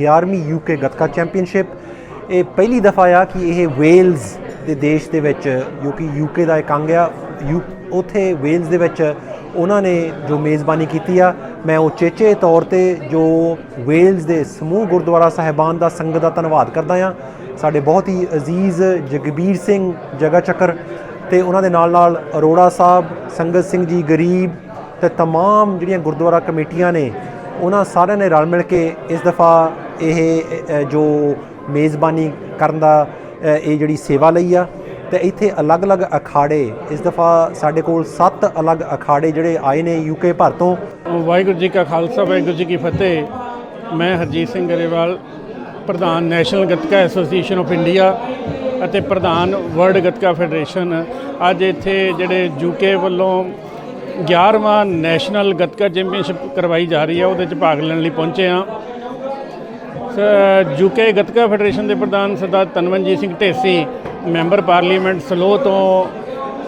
11ਵੀਂ UK Gatka championship ਇਹ ਪਹਿਲੀ ਦਫਾ ਆ ਕਿ ਇਹ ਵੇਲਜ਼ ਦੇ ਦੇਸ਼ ਦੇ ਵਿੱਚ ਜੋ ਕਿ ਯੂਕੇ ਦਾ ਇੱਕ ਅੰਗ ਆ ਯੂ ਉਥੇ ਵੇਲਜ਼ ਦੇ ਵਿੱਚ ਉਹਨਾਂ ਨੇ ਜੋ ਮੇਜ਼ਬਾਨੀ ਕੀਤੀ ਆ ਮੈਂ ਉਚੇਚੇ ਤੌਰ ਤੇ ਜੋ ਵੇਲਜ਼ ਦੇ ਸਮੂਹ ਗੁਰਦੁਆਰਾ ਸਾਹਿਬਾਨ ਦਾ ਸੰਗਤ ਦਾ ਧੰਨਵਾਦ ਕਰਦਾ ਆ ਸਾਡੇ ਬਹੁਤ ਹੀ ਅਜ਼ੀਜ਼ ਜਗਬੀਰ ਸਿੰਘ ਜਗਾ ਚੱਕਰ ਤੇ ਉਹਨਾਂ ਦੇ ਨਾਲ ਨਾਲ ਅਰੋੜਾ ਸਾਹਿਬ ਸੰਗਤ ਸਿੰਘ ਜੀ ਗਰੀਬ ਤੇ तमाम ਜਿਹੜੀਆਂ ਗੁਰਦੁਆਰਾ ਕਮੇਟੀਆਂ ਨੇ ਉਹਨਾਂ ਸਾਰਿਆਂ ਨੇ ਰਲ ਮਿਲ ਕੇ ਇਸ ਦਫਾ ਇਹ ਜੋ ਮੇਜ਼ਬਾਨੀ ਕਰਨ ਦਾ ਇਹ ਜਿਹੜੀ ਸੇਵਾ ਲਈ ਆ, ਤੇ ਇੱਥੇ ਅਲੱਗ-ਅਲੱਗ ਅਖਾੜੇ, ਇਸ ਦਫਾ ਸਾਡੇ ਕੋਲ 7 ਅਲੱਗ ਅਖਾੜੇ ਜਿਹੜੇ ਆਏ ਨੇ ਯੂਕੇ ਭਰ ਤੋਂ। ਵਾਹਿਗੁਰੂ ਜੀ ਕਾ ਖਾਲਸਾ, ਵਾਹਿਗੁਰੂ ਜੀ ਕੀ ਫਤਿਹ। ਮੈਂ ਹਰਜੀਤ ਸਿੰਘ ਗਰੇਵਾਲ, ਪ੍ਰਧਾਨ national Gatka association of India ਅਤੇ ਪ੍ਰਧਾਨ ਵਰਲਡ ਗੱਤਕਾ ਫੈਡਰੇਸ਼ਨ। ਅੱਜ ਇੱਥੇ ਜਿਹੜੇ ਯੂਕੇ ਵੱਲੋਂ 11ਵਾਂ ਨੈਸ਼ਨਲ ਗੱਤਕਾ ਚੈਂਪੀਅਨਸ਼ਿਪ ਕਰਵਾਈ ਜਾ ਰਹੀ ਹੈ, ਉਹਦੇ 'ਚ ਭਾਗ ਲੈਣ ਲਈ ਪਹੁੰਚੇ ਹਾਂ। ਯੂਕੇ ਗੱਤਕਾ ਫੈਡਰੇਸ਼ਨ ਦੇ ਪ੍ਰਧਾਨ Sardar Tanmanjeet Singh Dhesi, member parliament Slough ਤੋਂ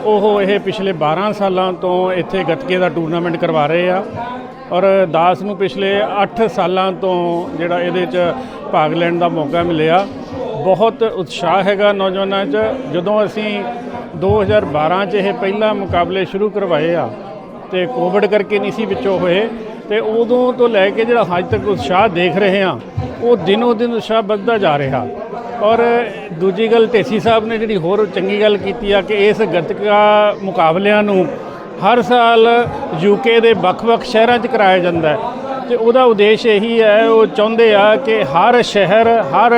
ਉਹ ਇਹ ਪਿਛਲੇ 12 ਸਾਲਾਂ ਤੋਂ ਇੱਥੇ ਗੱਤਕੇ ਦਾ ਟੂਰਨਾਮੈਂਟ ਕਰਵਾ ਰਹੇ ਆ ਔਰ ਦਾਸ ਨੂੰ ਪਿਛਲੇ 8 ਸਾਲਾਂ ਤੋਂ ਜਿਹੜਾ ਇਹਦੇ 'ਚ ਭਾਗ ਲੈਣ ਦਾ ਮੌਕਾ ਮਿਲਿਆ। ਬਹੁਤ ਉਤਸ਼ਾਹ ਹੈਗਾ ਨੌਜਵਾਨਾਂ 'ਚ। ਜਦੋਂ ਅਸੀਂ 2012 'ਚ ਇਹ ਪਹਿਲਾ ਮੁਕਾਬਲੇ ਸ਼ੁਰੂ ਕਰਵਾਏ ਆ ਤੇ ਕੋਵਿਡ ਕਰਕੇ ਨਹੀਂ ਸੀ ਵਿੱਚੋਂ ਹੋਏ। ਤੇ ਉਦੋਂ ਤੋਂ ਲੈ ਕੇ ਜਿਹੜਾ ਅੱਜ ਤੱਕ ਉਤਸ਼ਾਹ ਦੇਖ ਰਹੇ ਆ ਉਹ ਦਿਨੋ ਦਿਨ ਉਤਸ਼ਾਹ ਵੱਧਦਾ ਜਾ ਰਿਹਾ। ਔਰ ਦੂਜੀ ਗੱਲ ਢੇਸੀ ਸਾਹਿਬ ਨੇ ਜਿਹੜੀ ਹੋਰ ਚੰਗੀ ਗੱਲ ਕੀਤੀ ਆ ਕਿ ਇਸ ਗੱਤਕਾ ਮੁਕਾਬਲਿਆਂ ਨੂੰ ਹਰ ਸਾਲ ਯੂਕੇ ਦੇ ਵੱਖ-ਵੱਖ ਸ਼ਹਿਰਾਂ 'ਚ ਕਰਾਇਆ ਜਾਂਦਾ ਹੈ। ਤੇ ਉਹਦਾ ਉਦੇਸ਼ ਇਹੀ ਹੈ, ਉਹ ਚਾਹੁੰਦੇ ਆ ਕਿ ਹਰ ਸ਼ਹਿਰ, ਹਰ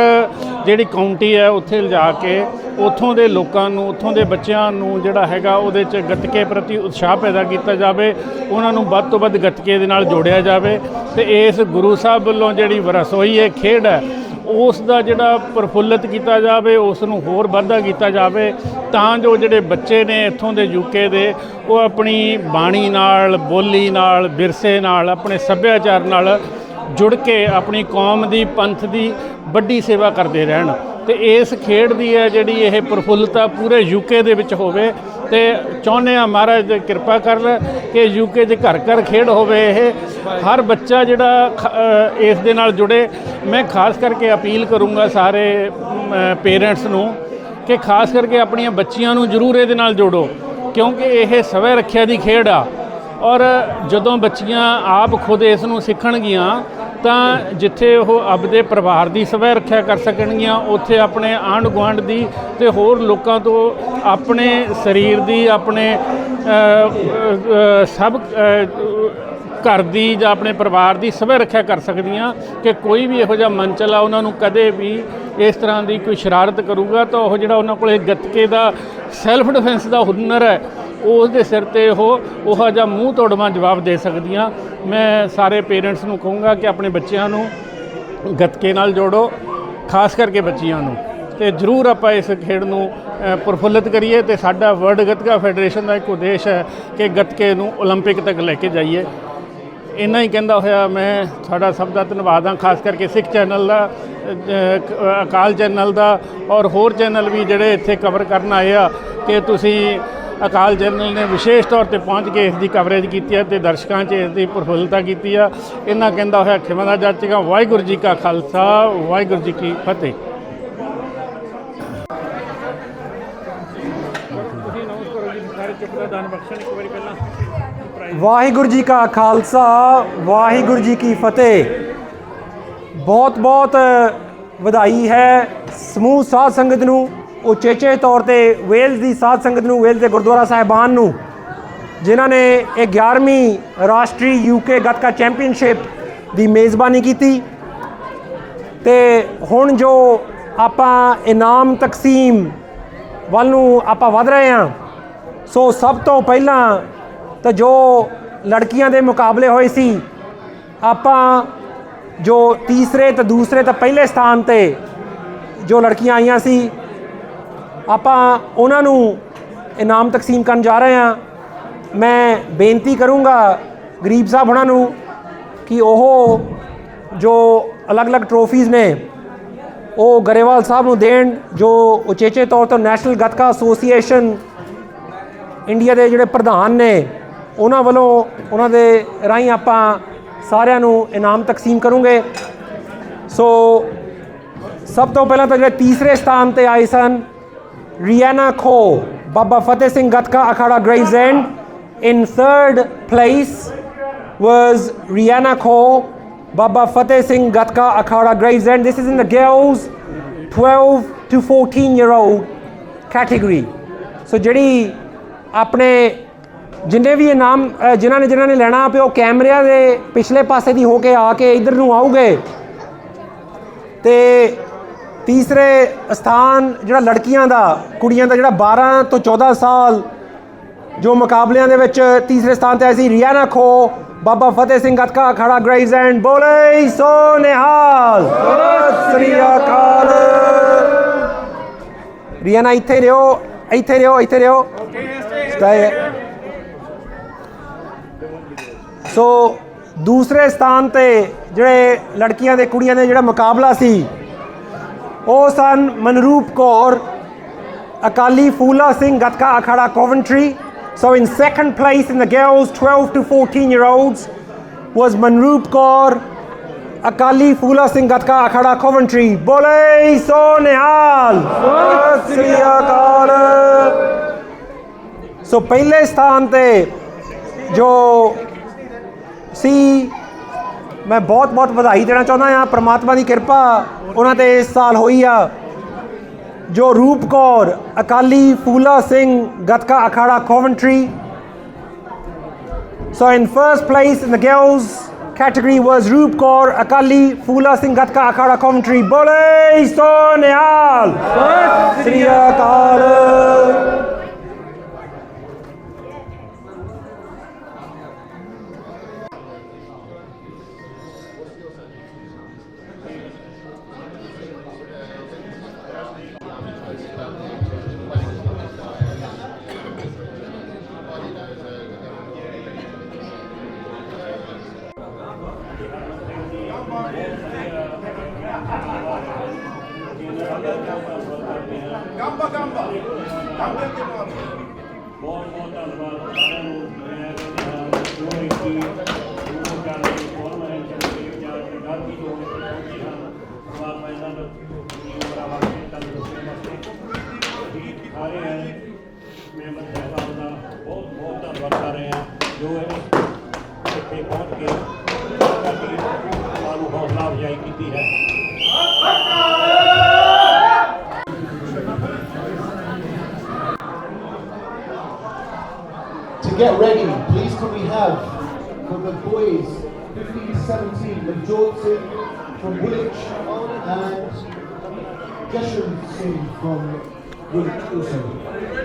ਜਿਹੜੀ ਕਾਉਂਟੀ ਹੈ, ਉੱਥੇ ਲਿਜਾ ਕੇ ਉੱਥੋਂ ਦੇ ਲੋਕਾਂ ਨੂੰ, ਉੱਥੋਂ ਦੇ ਬੱਚਿਆਂ ਨੂੰ ਜਿਹੜਾ ਹੈਗਾ, ਉਹਦੇ 'ਚ ਗੱਤਕੇ ਪ੍ਰਤੀ ਉਤਸ਼ਾਹ ਪੈਦਾ ਕੀਤਾ ਜਾਵੇ, ਉਹਨਾਂ ਨੂੰ ਵੱਧ ਤੋਂ ਵੱਧ ਗੱਤਕੇ ਦੇ ਨਾਲ ਜੋੜਿਆ ਜਾਵੇ ਤੇ ਇਸ ਗੁਰੂ ਸਾਹਿਬ ਵੱਲੋਂ ਜਿਹੜੀ ਵਰਸੋਈ ਹੈ ਖੇਡ ਹੈ, ਉਸ ਦਾ ਜਿਹੜਾ ਪ੍ਰਫੁੱਲਤ ਕੀਤਾ ਜਾਵੇ, ਉਸ ਨੂੰ ਹੋਰ ਵਾਧਾ ਕੀਤਾ ਜਾਵੇ, ਤਾਂ ਜੋ ਜਿਹੜੇ ਬੱਚੇ ਨੇ ਇੱਥੋਂ ਦੇ ਯੂਕੇ ਦੇ, ਉਹ ਆਪਣੀ ਬਾਣੀ ਨਾਲ, ਬੋਲੀ ਨਾਲ, ਵਿਰਸੇ ਨਾਲ, ਆਪਣੇ ਸੱਭਿਆਚਾਰ ਨਾਲ ਜੁੜ ਕੇ ਆਪਣੀ ਕੌਮ ਦੀ ਪੰਥ ਦੀ ਵੱਡੀ ਸੇਵਾ ਕਰਦੇ ਰਹਿਣ ਤੇ ਇਸ ਖੇਡ ਦੀ ਹੈ ਜਿਹੜੀ ਇਹ ਪ੍ਰਫੁੱਲਤਾ ਪੂਰੇ ਯੂਕੇ ਦੇ ਵਿੱਚ ਹੋਵੇ ਤੇ ਚਾਹੁੰਦੇ ਆ ਮਹਾਰਾਜ ਦੀ ਕਿਰਪਾ ਕਰ ਲੈ ਕਿ ਯੂਕੇ 'ਚ ਘਰ ਘਰ ਖੇਡ ਹੋਵੇ ਇਹ। ਹਰ ਬੱਚਾ ਜਿਹੜਾ ਖ- ਇਸ ਦੇ ਨਾਲ ਜੁੜੇ। ਮੈਂ ਖਾਸ ਕਰਕੇ ਅਪੀਲ ਕਰੂੰਗਾ ਸਾਰੇ ਪੇਰੈਂਟਸ ਨੂੰ ਕਿ ਖਾਸ ਕਰਕੇ ਆਪਣੀਆਂ ਬੱਚੀਆਂ ਨੂੰ ਜ਼ਰੂਰ ਇਹਦੇ ਨਾਲ ਜੋੜੋ। ਕਿਉਂਕਿ ਇਹ ਸਵੈ ਰੱਖਿਆ ਦੀ ਖੇਡ ਆ। ਔਰ ਜਦੋਂ ਬੱਚੀਆਂ ਆਪ ਖੁਦ ਇਸ ਨੂੰ ਸਿੱਖਣਗੀਆਂ, ਤਾਂ ਜਿੱਥੇ ਉਹ ਆਪਦੇ ਪਰਿਵਾਰ ਦੀ ਸਵੈ ਰੱਖਿਆ ਕਰ ਸਕਣਗੀਆਂ, ਉੱਥੇ ਆਪਣੇ ਆਂਢ ਗੁਆਂਢ ਦੀ ਤੇ ਹੋਰ ਲੋਕਾਂ ਤੋਂ ਆਪਣੇ ਸਰੀਰ ਦੀ, ਆਪਣੇ ਸਭ ਘਰ ਦੀ ਜਾਂ ਆਪਣੇ ਪਰਿਵਾਰ ਦੀ ਸਵੈ ਰੱਖਿਆ ਕਰ ਸਕਦੀਆਂ ਕਿ ਕੋਈ ਵੀ ਇਹੋ ਜਿਹਾ ਮੰਚਲਾ ਉਹਨਾਂ ਨੂੰ ਕਦੇ ਵੀ ਇਸ ਤਰ੍ਹਾਂ ਦੀ ਕੋਈ ਸ਼ਰਾਰਤ ਕਰੂਗਾ ਤਾਂ ਉਹ ਜਿਹੜਾ ਉਹਨਾਂ ਕੋਲੇ ਗੱਤਕੇ ਦਾ ਸੈਲਫ ਡਿਫੈਂਸ ਦਾ ਹੁਨਰ ਹੈ ਉਸ ਦੇ ਸਿਰ ਤੇ ਉਹ ਉਹ ਜਿਹਾ ਮੂੰਹ ਤੋੜਵਾਂ ਜਵਾਬ ਦੇ ਸਕਦੀਆਂ ਮੈਂ ਸਾਰੇ ਪੇਰੈਂਟਸ ਨੂੰ ਕਹੂੰਗਾ ਕਿ ਆਪਣੇ ਬੱਚਿਆਂ ਨੂੰ ਗੱਤਕੇ ਨਾਲ ਜੋੜੋ ਖਾਸ ਕਰਕੇ ਬੱਚੀਆਂ ਨੂੰ ਤੇ ਜ਼ਰੂਰ ਆਪਾਂ ਇਸ ਖੇਡ ਨੂੰ ਅ, ਪ੍ਰਫੁੱਲਤ ਕਰੀਏ ਤੇ ਸਾਡਾ ਵਰਲਡ ਗੱਤਕਾ ਫੈਡਰੇਸ਼ਨ ਦਾ ਇੱਕ ਉਦੇਸ਼ ਹੈ ਕਿ ਗੱਤਕੇ ਨੂੰ 올림픽 ਤੱਕ ਲੈ ਕੇ ਜਾਈਏ ਇੰਨਾ ਹੀ ਕਹਿੰਦਾ ਹੋਇਆ ਮੈਂ ਤੁਹਾਡਾ ਸਭ ਦਾ ਧੰਨਵਾਦ ਹਾਂ ਖਾਸ ਕਰਕੇ ਸਿੱਖ ਚੈਨਲ ਦਾ ਅ, ਕ- ਅਕਾਲ ਚੈਨਲ ਦਾ ਔਰ ਹੋਰ ਚੈਨਲ ਵੀ ਜਿਹੜੇ ਇੱਥੇ ਕਵਰ ਕਰਨ ਆਏ ਆ ਕਿ ਤੁਸੀਂ ਅਕਾਲ ਜਨਰਲ ਨੇ ਵਿਸ਼ੇਸ਼ ਤੌਰ ਤੇ ਪਹੁੰਚ ਕੇ ਇਸ ਦੀ ਕਵਰੇਜ ਕੀਤੀ ਹੈ ਤੇ ਦਰਸ਼ਕਾਂ 'ਚ ਇਸ ਦੀ ਪ੍ਰਫੁੱਲਤਾ ਕੀਤੀ ਆ। ਇਹਨਾਂ ਕਹਿੰਦਾ ਹੋਇਆ ਖਿਮਾ ਦਾ ਜਾਚੇਗਾ ਵਾਹਿਗੁਰੂ ਜੀ ਕਾ ਖਾਲਸਾ, ਵਾਹਿਗੁਰੂ ਜੀ ਕੀ ਫਤਿਹ। ਵਾਹਿਗੁਰੂ ਜੀ ਕਾ ਖਾਲਸਾ, ਵਾਹਿਗੁਰੂ ਜੀ ਕੀ ਫਤਿਹ। ਬਹੁਤ ਬਹੁਤ ਵਧਾਈ ਹੈ ਸਮੂਹ ਸਾਧ ਸੰਗਤ ਨੂੰ। ਉਚੇਚੇ ਤੌਰ ਤੇ ਵੇਲਜ਼ ਦੀ ਸਾਧ ਸੰਗਤ ਨੂੰ, ਵੇਲਜ਼ ਦੇ ਗੁਰਦੁਆਰਾ ਸਾਹਿਬਾਨ ਨੂੰ, ਜਿਨ੍ਹਾਂ ਨੇ ਇਹ 11ਵੀਂ ਰਾਸ਼ਟਰੀ ਯੂਕੇ ਗੱਤਕਾ ਚੈਂਪੀਅਨਸ਼ਿਪ ਦੀ ਮੇਜ਼ਬਾਨੀ ਕੀਤੀ। ਤੇ ਹੁਣ ਜੋ ਆਪਾਂ ਇਨਾਮ ਤਕਸੀਮ ਵੱਲ ਨੂੰ ਆਪਾਂ ਵਧ ਰਹੇ ਹਾਂ, ਸੋ ਸਭ ਤੋਂ ਪਹਿਲਾਂ ਤਾਂ ਜੋ ਲੜਕੀਆਂ ਦੇ ਮੁਕਾਬਲੇ ਹੋਏ ਸੀ, ਆਪਾਂ ਜੋ ਤੀਸਰੇ ਤੇ ਦੂਸਰੇ ਤੇ ਪਹਿਲੇ ਸਥਾਨ ਤੇ ਜੋ ਲੜਕੀਆਂ ਆਈਆਂ ਸੀ ਆਪਾਂ ਉਹਨਾਂ ਨੂੰ ਇਨਾਮ ਤਕਸੀਮ ਕਰਨ ਜਾ ਰਹੇ ਹਾਂ। ਮੈਂ ਬੇਨਤੀ ਕਰੂੰਗਾ ਗਰੀਬ ਸਾਹਿਬ ਉਹਨਾਂ ਨੂੰ ਕਿ ਉਹ ਜੋ ਅਲੱਗ-ਅਲੱਗ ਟਰੋਫੀਜ਼ ਨੇ, ਉਹ ਗਰੇਵਾਲ ਸਾਹਿਬ ਨੂੰ ਦੇਣ, ਜੋ ਉਚੇਚੇ ਤੌਰ ਤੇ ਨੈਸ਼ਨਲ ਗੱਤਕਾ ਐਸੋਸੀਏਸ਼ਨ ਇੰਡੀਆ ਦੇ ਜਿਹੜੇ ਪ੍ਰਧਾਨ ਨੇ, ਉਹਨਾਂ ਵੱਲੋਂ ਉਹਨਾਂ ਦੇ ਰਾਹੀਂ ਆਪਾਂ ਸਾਰਿਆਂ ਨੂੰ ਇਨਾਮ ਤਕਸੀਮ ਕਰੂੰਗੇ। ਸੋ ਸਭ ਤੋਂ ਪਹਿਲਾਂ ਤਾਂ ਜਿਹੜੇ ਤੀਸਰੇ ਸਥਾਨ ਤੇ ਆਏ ਸਨ ਰੀਆਨਾ ਖੋ ਬਾਬਾ Fateh Singh Gatka Akhara Gravesend in third place was Rihanna Kho, Baba Fateh Singh Gatka Akhada Gravesend. This is in the girls 12 to 14 year old category. So ਜਿਹੜੀ ਆਪਣੇ ਜਿੰਨੇ ਵੀ ਇਨਾਮ ਅ, ਜਿਨ੍ਹਾਂ ਨੇ ਜਿਨ੍ਹਾਂ ਨੇ ਲੈਣਾ ਪਿਓ ਕੈਮਰਿਆਂ ਦੇ ਪਿਛਲੇ ਪਾਸੇ ਦੀ ਹੋ ਕੇ ਆ ਕੇ ਇਧਰ ਨੂੰ ਆਉਗੇ ਤੇ ਤੀਸਰੇ ਸਥਾਨ ਜਿਹੜਾ ਲੜਕੀਆਂ ਦਾ ਕੁੜੀਆਂ ਦਾ ਜਿਹੜਾ 12 ਤੋਂ 14 ਸਾਲ ਜੋ ਮੁਕਾਬਲਿਆਂ ਦੇ ਵਿੱਚ ਤੀਸਰੇ ਸਥਾਨ ਤੇ ਆਈ ਸੀ ਰੀਆਨਾ ਖੋ ਬਾਬਾ ਫਤਿਹ ਸਿੰਘ ਗਤਕਾ ਖੜਾ ਗ੍ਰੇਜ਼ ਐਂਡ ਬੋਲੇ ਸੋ ਨਿਹਾਲ। ਸ੍ਰੀ ਅਕਾਲ। ਰੀਆਨਾ ਇੱਥੇ ਰਿਓ ਇੱਥੇ ਰਿਓ ਇੱਥੇ ਰਿਓ ਸਟੇ ਸੋ ਦੂਸਰੇ ਸਥਾਨ ਤੇ ਜਿਹੜੇ ਲੜਕੀਆਂ ਦੇ ਕੁੜੀਆਂ ਦੇ ਜਿਹੜਾ ਮੁਕਾਬਲਾ ਸੀ ਉਹ ਸਨ Manroop Kaur Akali Fula Singh Gatka Akhada Coventry. So in second place in the girls 12 to 14 year olds was Manroop Kaur Akali Fula Singh Gatka Akhada Coventry. Bole So Nihal. Sat Sri Akal. ਸੋ ਪਹਿਲੇ ਸਥਾਨ ਤੇ ਜੋ ਸੀ ਮੈਂ ਬਹੁਤ ਬਹੁਤ ਵਧਾਈ ਦੇਣਾ ਚਾਹੁੰਦਾ ਹਾਂ ਪ੍ਰਮਾਤਮਾ ਦੀ ਕਿਰਪਾ ਉਹਨਾਂ ਤੇ ਇਸ ਸਾਲ ਹੋਈ ਆ ਜੋ ਰੂਪ ਕੌਰ ਅਕਾਲੀ ਫੂਲਾ ਸਿੰਘ ਗਤਕਾ ਅਖਾੜਾ ਕੋਵੈਂਟਰੀ So in first place in the girls category was Roop Kaur Akali Fula Singh Gatka Akhada Commentary. Bole So Nihal. Sat Sri Akal. ਬਹੁਤ ਬਹੁਤ ਧੰਨਵਾਦ ਸਾਰਿਆਂ ਨੂੰ ਮੈਂ ਜੋ ਇੱਕ ਉਹ ਕਰ ਰਹੀ ਬਹੁਤ ਮੈਂ ਚੰਗੇ ਜਾਂ ਗੱਲ ਕੀ ਜੋ ਪਹੁੰਚੀ ਹਨ ਪਰਮਾਤਮਾ ਇਹਨਾਂ ਨੂੰ ਜੀਵਨ ਵਾਸਤੇ ਤੰਦਰੁਸਤੀ ਵਾਸਤੇ ਸਾਰੇ ਹੈ ਮੈਂਬਰ ਸਾਹਿਬਾਨ ਦਾ ਬਹੁਤ ਬਹੁਤ ਧੰਨਵਾਦ ਕਰ ਰਹੇ ਹਾਂ ਜੋ ਇਹ ਇੱਥੇ ਪਹੁੰਚ ਕੇ ਸਾਡੀ ਸਾਨੂੰ ਹੌਸਲਾ ਅਫਜ਼ਾਈ ਕੀਤੀ ਹੈ To get ready, please can we have for the boys 15 to 17, the Johnson from Woolwich and Jesham Singh from Woolwich also.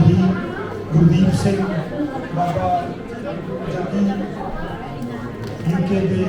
ਹੀ ਗੁਰਦੀਪ ਸਿੰਘ ਬਾਬਾ ਜੱਗੀ ਯੂਕੇ ਦੇ